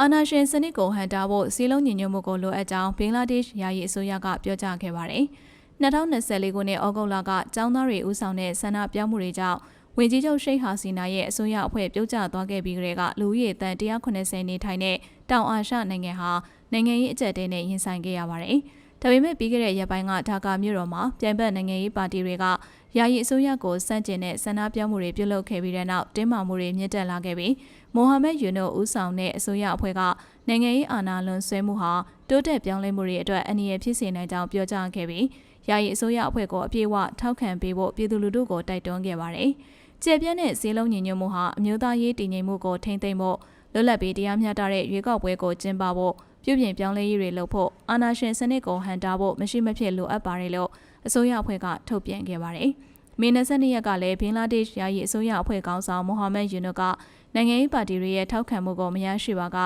အာနာရှင်စနစ်ကိုဟန်တာဖို့စီးလုံးညီညွတ်မှုကိုလိုအပ်ကြောင်းဘင်္ဂလားဒေ့ရှ်ယာယီအစိုးရကပြောကြားခဲ့ပါတယ်။2024ခုနှစ်ဩဂုတ်လကចောင်းသားတွေဦးဆောင်တဲ့ဆန္ဒပြမှုတွေကြောင့်ဝင်ကြီးချုပ်ရှိတ်ဟာစီနာရဲ့အစိုးရအဖွဲ့ပြုတ်ကျသွားခဲ့ပြီးကလေးကလူဦးရေတန်190နေထိုင်တဲ့တောင်အာရှနိုင်ငံဟာနိုင်ငံရေးအကြက်တဲနဲ့ရင်ဆိုင်ခဲ့ရပါတယ်။ ဒါပေမဲ့ပြီးခဲ့တဲ့ရက်ပိုင်းကဒါကာမြို့တော်မှာပြန်ပတ်နိုင်ငံရေးပါတီတွေကယာယီအစိုးရကိုစန့်ကျင်တဲ့ဆန္ဒပြမှုတွေပြုလုပ်ခဲ့ပြီးတဲ့နောက်တင်းမာမှုတွေမြင့်တက်လာခဲ့ပြီးမိုဟာမက်ယူနိုဦးဆောင်တဲ့အစိုးရအဖွဲ့ကနိုင်ငံရေးအာဏာလွန်ဆွဲမှုဟာတိုးတက်ပြောင်းလဲမှုတွေအတွက်အနည်းငယ်ဖြစ်စေနိုင်ကြောင်းပြောကြားခဲ့ပြီးယာယီအစိုးရအဖွဲ့ကိုအပြည့်အဝထောက်ခံပေးဖို့ပြည်သူလူထုကိုတိုက်တွန်းခဲ့ပါတယ်။ကျေပြန့်တဲ့ဈေးလုံးညီညွတ်မှုဟာအမျိုးသားရေးတည်ငြိမ်မှုကိုထိန်းသိမ်းဖို့လွတ်လပ်ပြီးတရားမျှတတဲ့ရွေးကောက်ပွဲကိုကျင်းပဖို့ ပြုပြင်ပြောင်းလဲရေးတွေလုပ်ဖို့အာဏာရှင်စနစ်ကိုဟန်တာဖို့မရှိမဖြစ်လိုအပ်ပါတယ်လို့အစိုးရအဖွဲ့ကထုတ်ပြန်ခဲ့ပါတယ်။မေ22ရက်ကလည်းဘင်္ဂလားဒေ့ရှ်ယာယီအစိုးရအဖွဲ့ခေါင်းဆောင်မိုဟာမက်ယူနုကနိုင်ငံရေးပါတီတွေရဲ့ထောက်ခံမှုကိုမရရှိပါက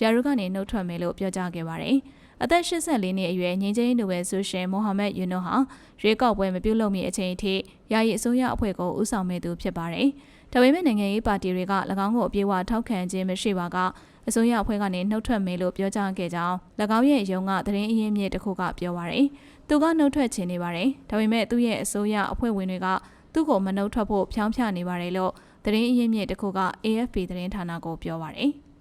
ယာရုကနေနှုတ်ထွက်မယ်လို့ပြောကြားခဲ့ပါတယ်။အသက်84နှစ်အရွယ်ငင်းချင်းနိုဘယ်ဆုရှင်မိုဟာမက်ယူနုဟာရွေးကောက်ပွဲမပြုလုပ်မီအချိန်အထိယာယီအစိုးရအဖွဲ့ကိုဦးဆောင်မဲ့သူဖြစ်ပါတယ်။ဒါပေမဲ့နိုင်ငံရေးပါတီတွေက၎င်းကိုအပြည့်အဝထောက်ခံခြင်းမရှိပါက အစိုးရအဖွဲ့ကနေနှုတ်ထွက်မယ်လို့ပြောကြားခဲ့ကြောင်း၎င်းရဲ့ရုံးကသတင်းအရင်းမြစ်တစ်ခုကပြောပါရယ်။သူကနှုတ်ထွက်ခြင်းနေပါတယ်။ဒါပေမဲ့သူ့ရဲ့အစိုးရအဖွဲ့ဝင်တွေကသူ့ကိုမနှုတ်ထွက်ဖို့ဖြောင်းဖြနေပါတယ်လို့သတင်းအရင်းမြစ်တစ်ခုက AFP သတင်းဌာနကိုပြောပါရယ်။